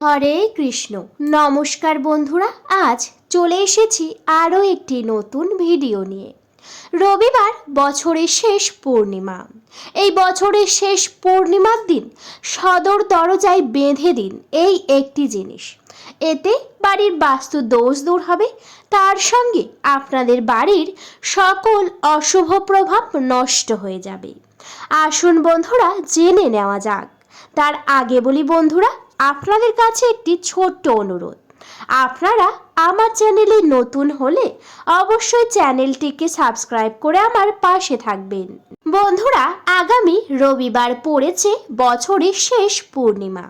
হরে কৃষ্ণ। নমস্কার বন্ধুরা, আজ চলে এসেছি আরও একটি নতুন ভিডিও নিয়ে। রবিবার বছরের শেষ পূর্ণিমা। এই বছরের শেষ পূর্ণিমার দিন সদর দরজায় বেঁধে দিন এই একটি জিনিস। এতে বাড়ির বাস্তু দোষ দূর হবে, তার সঙ্গে আপনাদের বাড়ির সকল অশুভ প্রভাব নষ্ট হয়ে যাবে। আসুন বন্ধুরা, জেনে নেওয়া যাক। তার আগে বলি বন্ধুরা আপনাদের কাছে একটি ছোট্ট অনুরোধ। আপনারা আমার চ্যানেলে নতুন হলে অবশ্যই চ্যানেলটিকে সাবস্ক্রাইব করে আমার পাশে থাকবেন। বন্ধুরা, আগামী রবিবার পড়েছে বছরের শেষ পূর্ণিমা।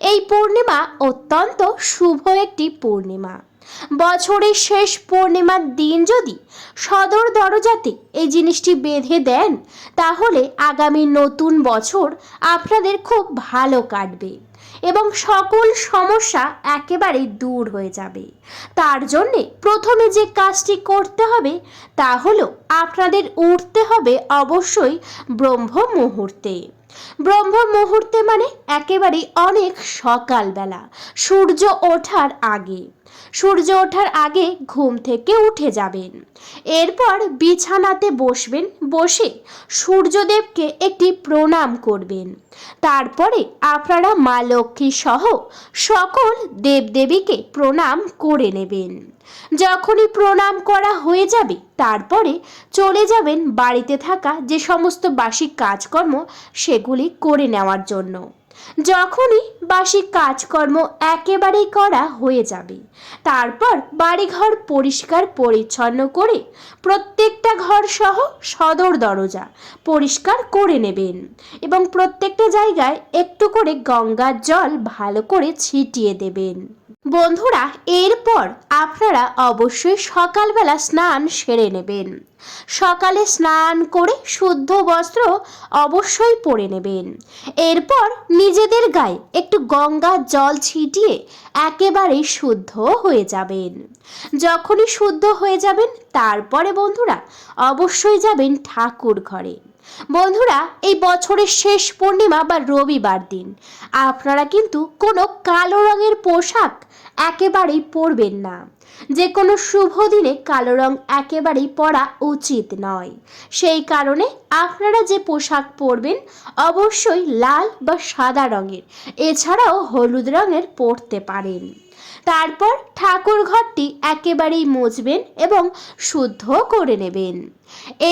এই পূর্ণিমা অত্যন্ত শুভ একটি পূর্ণিমা। বছরের শেষ পূর্ণিমার দিন যদি সদর দরজাতে এই জিনিসটি বেঁধে দেন, তাহলে আগামী নতুন বছর আপনাদের খুব ভালো কাটবে। এবং সকল সমস্যা একেবারে দূর হয়ে যাবে। তার জন্যে প্রথমে যে কাজটি করতে হবে, তা হলো আপনাদের উঠতে হবে অবশ্যই ব্রহ্ম মুহূর্তে ব্রহ্ম মুহূর্তে মানে একেবারে অনেক সকালবেলা। সূর্য ওঠার আগে। সূর্য ওঠার আগে ঘুম থেকে উঠে যাবেন। এরপর বিছানাতে বসবেন, বসে সূর্যদেবকে একটি প্রণাম করবেন। তারপরে আপনারা মা লক্ষ্মী সহ সকল দেবদেবীকে প্রণাম করে নেবেন। যখনই প্রণাম করা হয়ে যাবে, তারপরে চলে যাবেন বাড়িতে থাকা যে সমস্ত বাসি কাজকর্ম সেগুলি করে নেওয়ার জন্য। যখনই বাসি কাজকর্ম একেবারেই করা হয়ে যাবে, তারপর বাড়িঘর পরিষ্কার পরিচ্ছন্ন করে প্রত্যেকটা ঘর সহ সদর দরজা পরিষ্কার করে নেবেন এবং প্রত্যেকটা জায়গায় একটু করে গঙ্গার জল ভালো করে ছিটিয়ে দেবেন। বন্ধুরা, এরপর আপনারা অবশ্যই সকালবেলা স্নান সেরে নেবেন। সকালে স্নান করে শুদ্ধ বস্ত্র অবশ্যই পরে নেবেন। এরপর নিজেদের গায়ে একটু গঙ্গার জল ছিটিয়ে একেবারে শুদ্ধ হয়ে যাবেন। যখনই শুদ্ধ হয়ে যাবেন, তারপরে বন্ধুরা, অবশ্যই যাবেন ঠাকুর ঘরে। বন্ধুরা, এই বছরের শেষ পূর্ণিমা বা রবিবার দিন। আপনারা কিন্তু কোনো কালো রঙের পোশাক একেবারেই পরবেন না। যে কোনো শুভ দিনে কালো রং একেবারেই পরা উচিত নয়। সেই কারণে আপনারা যে পোশাক পরবেন, অবশ্যই লাল বা সাদা রঙের। এছাড়াও হলুদ রঙের পরতে পারেন। তারপর ঠাকুর ঘরটি একেবারেই মুছবেন এবং শুদ্ধ করে নেবেন।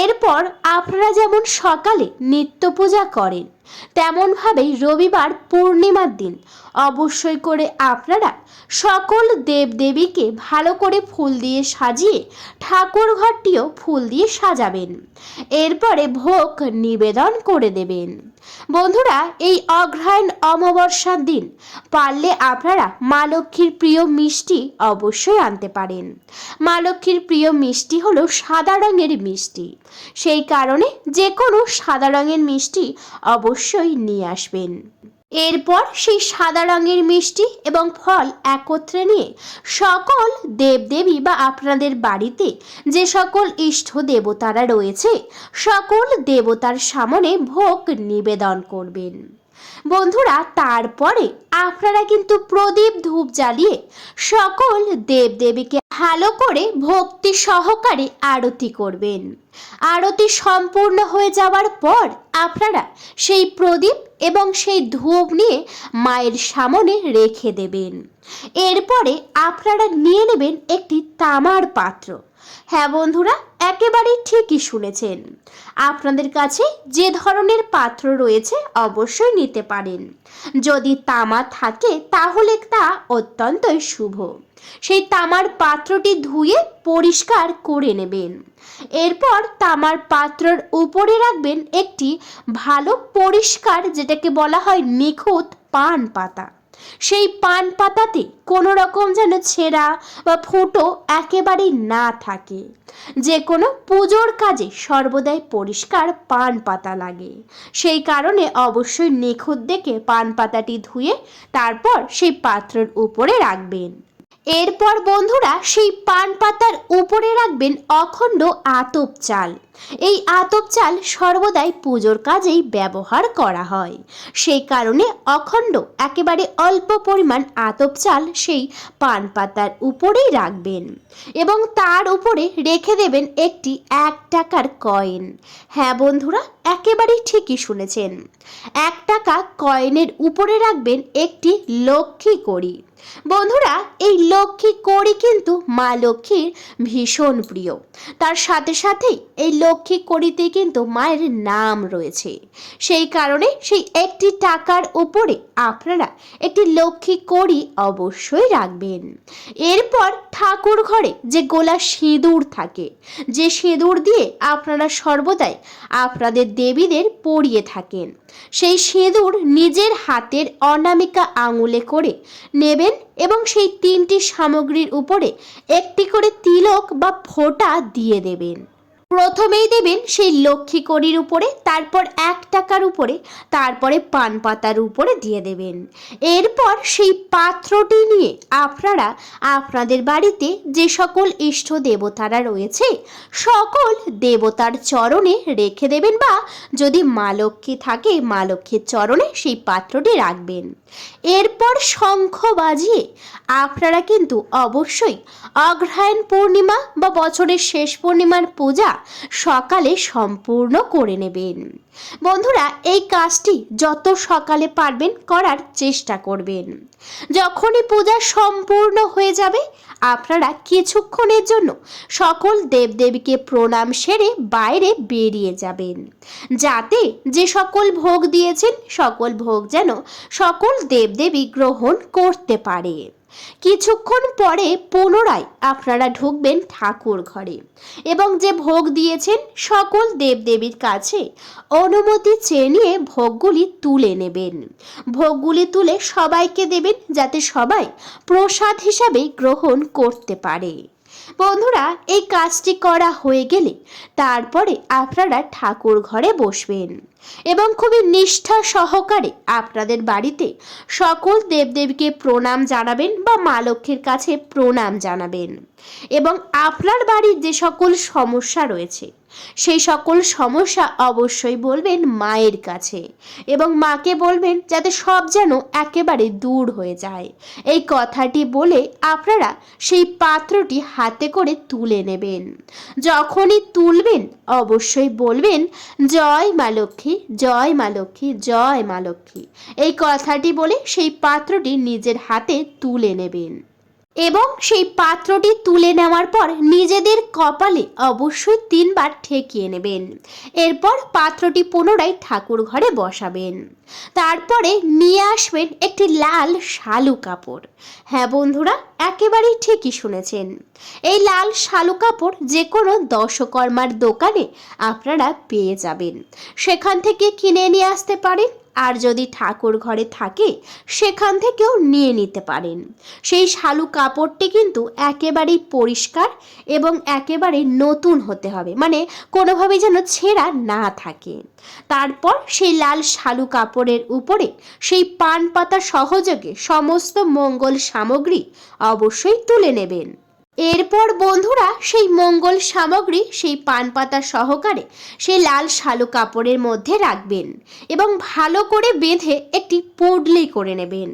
এরপর আপনারা যেমন সকালে নিত্য পূজা করেন, তেমনভাবেই রবিবার পূর্ণিমার দিন। অবশ্যই করে আপনারা সকল দেবদেবীকে ভালো করে ফুল দিয়ে সাজিয়ে ঠাকুর ঘরটিও ফুল দিয়ে সাজাবেন। এরপরে ভোগ নিবেদন করে দেবেন। বন্ধুরা, এই অগ্রহায়ণ অমাবস্যার দিন পারলে আপনারা মা লক্ষ্মীর প্রিয় মিষ্টি অবশ্যই আনতে পারেন। মা লক্ষ্মীর প্রিয় মিষ্টি হলো সাদা রঙের মিষ্টি। সেই কারণে যে কোনো সাদা রঙের মিষ্টি অবশ্যই নিয়ে আসবেন। এরপর সেই সাদা রঙের মিষ্টি এবং ফল একত্রে নিয়ে সকল দেবদেবী বা আপনাদের বাড়িতে যে সকল ইষ্ট দেবতারা রয়েছে, সকল দেবতার সামনে ভোগ নিবেদন করবেন। বন্ধুরা, তারপরে আপনারা কিন্তু প্রদীপ ধূপ জ্বালিয়ে সকল দেবদেবীকে ভালো করে ভক্তি সহকারে আরতি করবেন। আরতি সম্পূর্ণ হয়ে যাওয়ার পর আপনারা সেই প্রদীপ এবং সেই ধূপ নিয়ে মায়ের সামনে রেখে দেবেন। এরপরে আপনারা নিয়ে নেবেন একটি তামার পাত্র। হ্যাঁ বন্ধুরা, একেবারেই ঠিকই শুনেছেন। আপনাদের কাছে যে ধরনের পাত্র রয়েছে অবশ্যই নিতে পারেন। যদি তামা থাকে, তাহলে তা অত্যন্তই শুভ। সেই তামার পাত্রটি ধুয়ে পরিষ্কার করে নেবেন। এরপর তামার পাত্রের উপরে রাখবেন একটি ভালো পরিষ্কার, যেটাকে বলা হয় নিখুঁত পান পাতা। সেই পান পাতাতে কোনো রকম যেন ছেঁড়া বা ফুটো একেবারেই না থাকে। যে কোনো পুজোর কাজে সর্বদাই পরিষ্কার পান পাতা লাগে। সেই কারণে অবশ্যই নিখুঁত দেখে পান পাতাটি ধুয়ে তারপর সেই পাত্রের উপরে রাখবেন। এরপর বন্ধুরা সেই পান পাতার উপরে রাখবেন অখণ্ড আতপ চাল। এই আতপ চাল সর্বদাই পুজোর কাজেই ব্যবহার করা হয়। সেই কারণে অখণ্ড, একেবারে অল্প পরিমাণ আতপ চাল সেই পান পাতার উপরেই রাখবেন এবং তার উপরে রেখে দেবেন একটি এক টাকার কয়েন। হ্যাঁ বন্ধুরা একেবারেই ঠিকই শুনেছেন। এক টাকা কয়েনের উপরে রাখবেন একটি লক্ষ্মী কড়ি। বন্ধুরা, এই লক্ষ্মী কড়ি কিন্তু মা লক্ষ্মীর ভীষণ প্রিয়। তার সাথে সাথেই এই লক্ষ্মী কড়িতে কিন্তু মায়ের নাম রয়েছে। সেই কারণে সেই একটি টাকার উপরে আপনারা একটি লক্ষ্মী কড়ি অবশ্যই রাখবেন। এরপর ঠাকুর ঘরে যে গোলা সিঁদুর থাকে, যে সিঁদুর দিয়ে আপনারা সর্বদাই আপনাদের দেবীদের পড়িয়ে থাকেন। সেই সিঁদুর নিজের হাতের অনামিকা আঙুলে করে নেবেন এবং সেই তিনটি সামগ্রীর উপরে একটি করে তিলক বা ফোঁটা দিয়ে দেবেন। প্রথমেই দেবেন সেই লক্ষ্মী কড়ির উপরে, তারপর এক টাকার উপরে, তারপরে পান পাতার উপরে দিয়ে দেবেন। এরপর সেই পাত্রটি নিয়ে আপনারা, আপনাদের বাড়িতে যে সকল ইষ্ট দেবতারা রয়েছে, সকল দেবতার চরণে রেখে দেবেন বা যদি মা লক্ষ্মী থাকে, মা লক্ষ্মীর চরণে সেই পাত্রটি রাখবেন। এরপর শঙ্খ বাজিয়ে আপনারা কিন্তু অবশ্যই অগ্রহায়ণ পূর্ণিমা বা বছরের শেষ পূর্ণিমার পূজা সকালে সম্পূর্ণ করে নেবেন। বন্ধুরা, এই কাজটি যত সকালে পারবেন করার চেষ্টা করবেন। যখনই পূজা সম্পূর্ণ হয়ে যাবে, আপনারা কিছুক্ষণের জন্য সকল দেবদেবীকে প্রণাম সেরে বাইরে বেরিয়ে যাবেন। যাতে যে সকল ভোগ দিয়েছেন, সকল ভোগ যেন সকল দেবদেবী গ্রহণ করতে পারে। কিছুক্ষণ পরে পুনরায় আপনারা ঢুকবেন ঠাকুর ঘরে এবং যে ভোগ দিয়েছেন সকল দেবদেবীর কাছে অনুমতি চেয়ে নিয়ে ভোগগুলি তুলে নেবেন। ভোগগুলি তুলে সবাইকে দেবেন যাতে সবাই প্রসাদ হিসাবে গ্রহণ করতে পারে। বন্ধুরা, এই কাজটি করা হয়ে গেলে তারপরে আপনারা ঠাকুর ঘরে বসবেন। এবং খুবই নিষ্ঠা সহকারে আপনাদের বাড়িতে সকল দেবদেবীকে প্রণাম জানাবেন বা মা লক্ষ্মীর কাছে প্রণাম জানাবেন। এবং আপনার বাড়ির যে সকল সমস্যা রয়েছে সেই সকল সমস্যা অবশ্যই বলবেন মায়ের কাছে এবং মাকে বলবেন যাতে সব যেন একেবারে দূর হয়ে যায়। এই কথাটি বলে আপনারা সেই পাত্রটি হাতে করে তুলে নেবেন। যখনই তুলবেন, অবশ্যই বলবেন, জয় মা লক্ষ্মী, জয় মা লক্ষ্মী, জয় মা লক্ষ্মী। এই কথাটি বলে সেই পাত্রটি নিজের হাতে তুলে নেবেন। এবং সেই পাত্রটি তুলে নেওয়ার পর নিজেদের কপালে অবশ্যই তিনবার ঠেকিয়ে নেবেন। এরপর পাত্রটি পুনরায় ঠাকুর ঘরে বসাবেন। তারপরে নিয়ে আসবেন একটি লাল শালু কাপড়। হ্যাঁ বন্ধুরা, একেবারেই ঠিকই শুনেছেন। এই লাল শালু কাপড় যে কোনো দশকর্মার দোকানে আপনারা পেয়ে যাবেন। সেখান থেকে কিনে নিয়ে আসতে পারেন আর যদি ঠাকুর ঘরে থাকে, সেখান থেকেও নিয়ে নিতে পারেন। সেই শালু কাপড়টি কিন্তু একেবারেই পরিষ্কার এবং একেবারে নতুন হতে হবে মানে কোনোভাবেই যেন ছেঁড়া না থাকে। তারপর সেই লাল শালু কাপড়ের উপরে সেই পান পাতা সহযোগে সমস্ত মঙ্গল সামগ্রী অবশ্যই তুলে নেবেন। এরপর বন্ধুরা সেই মঙ্গল সামগ্রী সেই পান পাতা সহকারে সেই লাল শালু কাপড়ের মধ্যে রাখবেন এবং ভালো করে বেঁধে একটি পুডলি করে নেবেন।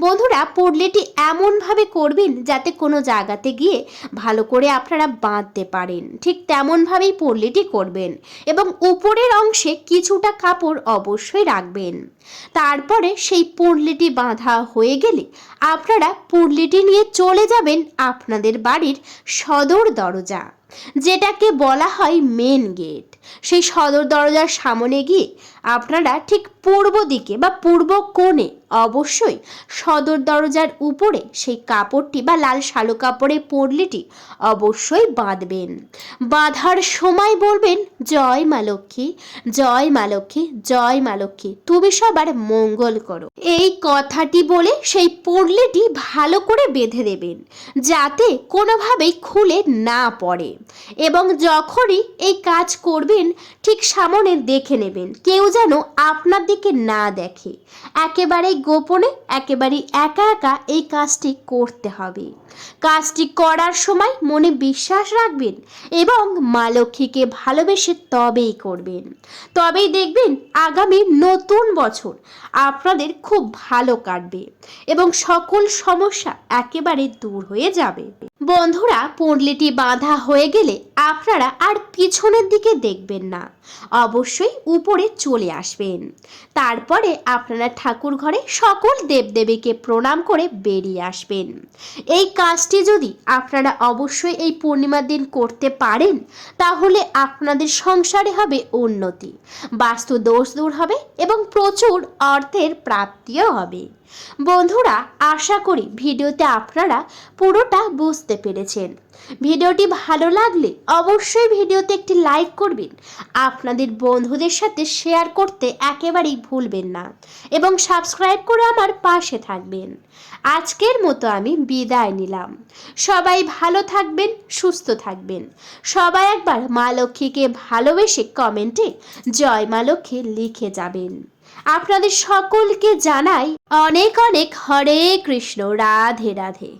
বন্ধুরা, পুডলিটি এমনভাবে করবেন যাতে কোনো জায়গাতে গিয়ে ভালো করে আপনারা বাঁধতে পারেন। ঠিক তেমনভাবেই পুডলিটি করবেন এবং উপরের অংশে কিছুটা কাপড় অবশ্যই রাখবেন। তারপরে সেই পুডলিটি বাঁধা হয়ে গেলে আপনারা পুডলিটি নিয়ে চলে যাবেন আপনাদের বাড়ির সদর দরজা। যেটাকে বলা হয় মেন গেট সেই সদর দরজার সামনে গিয়ে আপনারা ঠিক পূর্ব দিকে বা পূর্ব কোণে অবশ্যই সদর দরজার উপরে সেই কাপড়টি বা লাল শালু কাপড়ের পড়লিটি অবশ্যই বাঁধবেন। বাঁধার সময় বলবেন, জয় মা লক্ষ্মী, জয় মা লক্ষ্মী, জয় মা লক্ষ্মী, তুমি সবার মঙ্গল করো। এই কথাটি বলে সেই পড়লিটি ভালো করে বেঁধে দেবেন, যাতে কোনোভাবেই খুলে না পড়ে। এবং যখনই এই কাজ করবেন, ঠিক সামনে দেখে নেবেন। কেউ যেন আপনার দিকে না দেখে। একেবারেই গোপনে, একেবারেই একা একা এই কাজটি করতে হবে। কাজটি করার সময় মনে বিশ্বাস রাখবেন এবং মা লক্ষ্মীকে ভালোবেসে তবেই করবেন। তবেই দেখবেন আগামী নতুন বছর আপনাদের খুব ভালো কাটবে এবং সকল সমস্যা একেবারে দূর হয়ে যাবে। বন্ধুরা, পুঁটলিটি বাঁধা হয়ে গেলে আপনারা আর পিছনের দিকে দেখবেন না। অবশ্যই উপরে চলে আসবেন। তারপরে আপনারা ঠাকুর ঘরে সকল দেবদেবীকে প্রণাম করে বেরিয়ে আসবেন। এই কাজটি যদি আপনারা অবশ্যই এই পূর্ণিমার দিন করতে পারেন, তাহলে আপনাদের সংসারে হবে উন্নতি। বাস্তু দোষ দূর হবে এবং প্রচুর অর্থের প্রাপ্তিও হবে। বন্ধুরা, আশা করি ভিডিওতে আপনারা পুরোটা বুঝতে পেরেছেন। ভিডিওটি ভালো লাগলে অবশ্যই ভিডিওতে একটি লাইক করবেন। আপনাদের বন্ধুদের সাথে শেয়ার করতে একেবারেই ভুলবেন না এবং সাবস্ক্রাইব করে আমার পাশে থাকবেন। আজকের মতো আমি বিদায় নিলাম। সবাই ভালো থাকবেন, সুস্থ থাকবেন। সবাই একবার মা লক্ষ্মীকে ভালোবেসে কমেন্টে জয় মা লক্ষ্মী লিখে যাবেন। আপনাদের সকলকে জানাই অনেক অনেক হরে কৃষ্ণ রাধে রাধে।